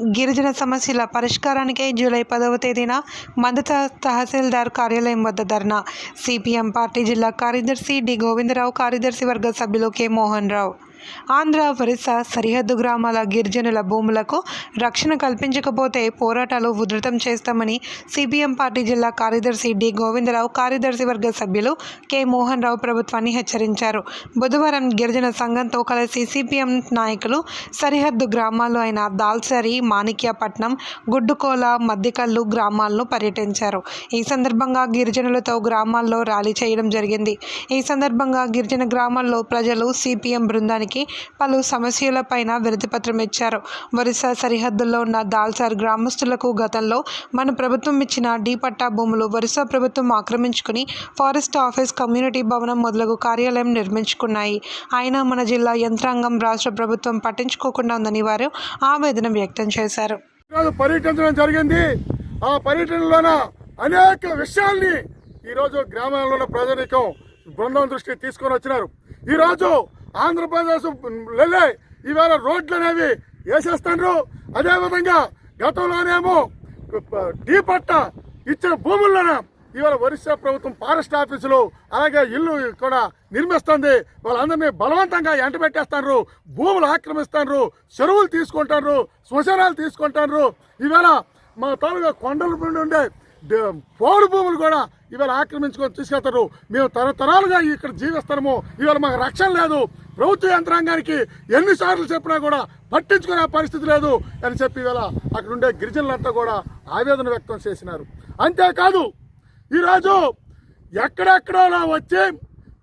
గిరిజన సమస్యల పరిష్కారానికై జూలై పదవ తేదీన మందత తహసీల్దార్ కార్యాలయం వద్ద ధర్నా. సిపిఎం పార్టీ జిల్లా కార్యదర్శి డి. గోవిందరావు కార్యదర్శి వర్గ సభ్యులు కె. మోహన్ రావు. ఆంధ్ర ఒరిస్సా సరిహద్దు గ్రామాల గిరిజనుల భూములకు రక్షణ కల్పించకపోతే పోరాటాలు ఉధృతం చేస్తామని సిపిఎం పార్టీ జిల్లా కార్యదర్శి డి. గోవిందరావు కార్యదర్శి వర్గ సభ్యులు కె. మోహన్ రావు ప్రభుత్వాన్ని హెచ్చరించారు. బుధవారం గిరిజన సంఘంతో కలిసి సిపిఎం నాయకులు సరిహద్దు గ్రామాలు అయిన దాల్సరి మాణిక్యపట్నం గుడ్డుకోల మద్దికల్లు గ్రామాలను పర్యటించారు. ఈ సందర్భంగా గిరిజనులతో గ్రామాల్లో ర్యాలీ చేయడం జరిగింది. ఈ సందర్భంగా గిరిజన గ్రామాల్లో ప్రజలు సిపిఎం బృందానికి పలు సమస్యలపైన విరతిపత్రం ఇచ్చారు. ఒరిస్సా సరిహద్దుల్లో ఉన్న దాల్సార్ గ్రామస్తులకు గతంలో మన ప్రభుత్వం ఇచ్చిన డిపట్టా భూములు ఒరిస్సా ప్రభుత్వం ఆక్రమించుకుని ఫారెస్ట్ ఆఫీస్ కమ్యూనిటీ భవనం మొదలగు కార్యాలయం నిర్మించుకున్నాయి. అయినా మన జిల్లా యంత్రాంగం రాష్ట్ర ప్రభుత్వం పట్టించుకోకుండా ఉందని వారు ఆవేదన వ్యక్తం చేశారు. పర్యటించడం జరిగింది. ఆ పర్యటనలోన అనేక విషయాల్ని ఈరోజు గ్రామాల్లో ఉన్న ప్రజానికం బృందం దృష్టికి తీసుకొని వచ్చినారు. ఈరోజు ఆంధ్రప్రదేశ్ వెళ్ళే ఈవేళ రోడ్లు అనేవి వేసేస్తున్నారు అదేవిధంగా గతంలోనేమో డీ పట్ట ఇచ్చిన భూముల్లోనే ఇవాళ ఒరిస్సా ప్రభుత్వం ఫారెస్ట్ ఆఫీసులు అలాగే ఇల్లు కూడా నిర్మిస్తుంది. వాళ్ళందరినీ బలవంతంగా ఎంటబెట్టేస్తారు భూములు ఆక్రమిస్తారు చెరువులు తీసుకుంటారు శ్మశానాలు తీసుకుంటారు ఈవేళ మా తాలూకా కొండల నుండి ఉండే పోడు భూములు కూడా ఇవాళ ఆక్రమించుకొని తీసుకెళ్తారు. మేము తరతరాలుగా ఇక్కడ జీవిస్తాము ఇవాళ మాకు రక్షణ లేదు. ప్రభుత్వ యంత్రాంగానికి ఎన్నిసార్లు చెప్పినా కూడా పట్టించుకునే పరిస్థితి లేదు అని చెప్పి ఇవాళ అక్కడుండే గిరిజనులంతా కూడా ఆవేదన వ్యక్తం చేసినారు. అంతేకాదు ఈరోజు ఎక్కడెక్కడో వచ్చి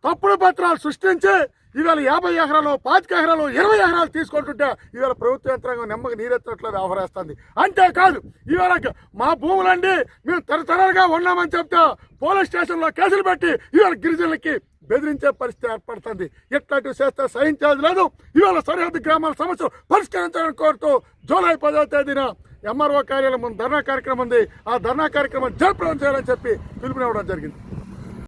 తప్పుడు పత్రాలు సృష్టించి ఈవేళ యాభై ఎకరాలు పాతిక ఎకరాలు ఇరవై ఎకరాలు తీసుకుంటుంటే ఈవేళ ప్రభుత్వ యంత్రాంగం నెమ్మకి నీరెత్తినట్లు వ్యవహరిస్తుంది. అంతేకాదు ఈవేళ మా భూములండి మేము తరతరాలుగా ఉన్నామని చెప్తే పోలీస్ స్టేషన్లో కేసులు పెట్టి ఈవేళ గిరిజనులకి బెదిరించే పరిస్థితి ఏర్పడుతుంది. ఎట్లాంటివి చేస్తే సహించేది లేదు. ఇవాళ సరిహద్దు గ్రామాల సమస్యలు పరిష్కరించాలని కోరుతూ జూలై పదో తేదీన ఎంఆర్ఓ కార్యాలయం ధర్నా కార్యక్రమం ఉంది. ఆ ధర్నా కార్యక్రమం జయప్రదం చేయాలని చెప్పి పిలుపునివ్వడం జరిగింది.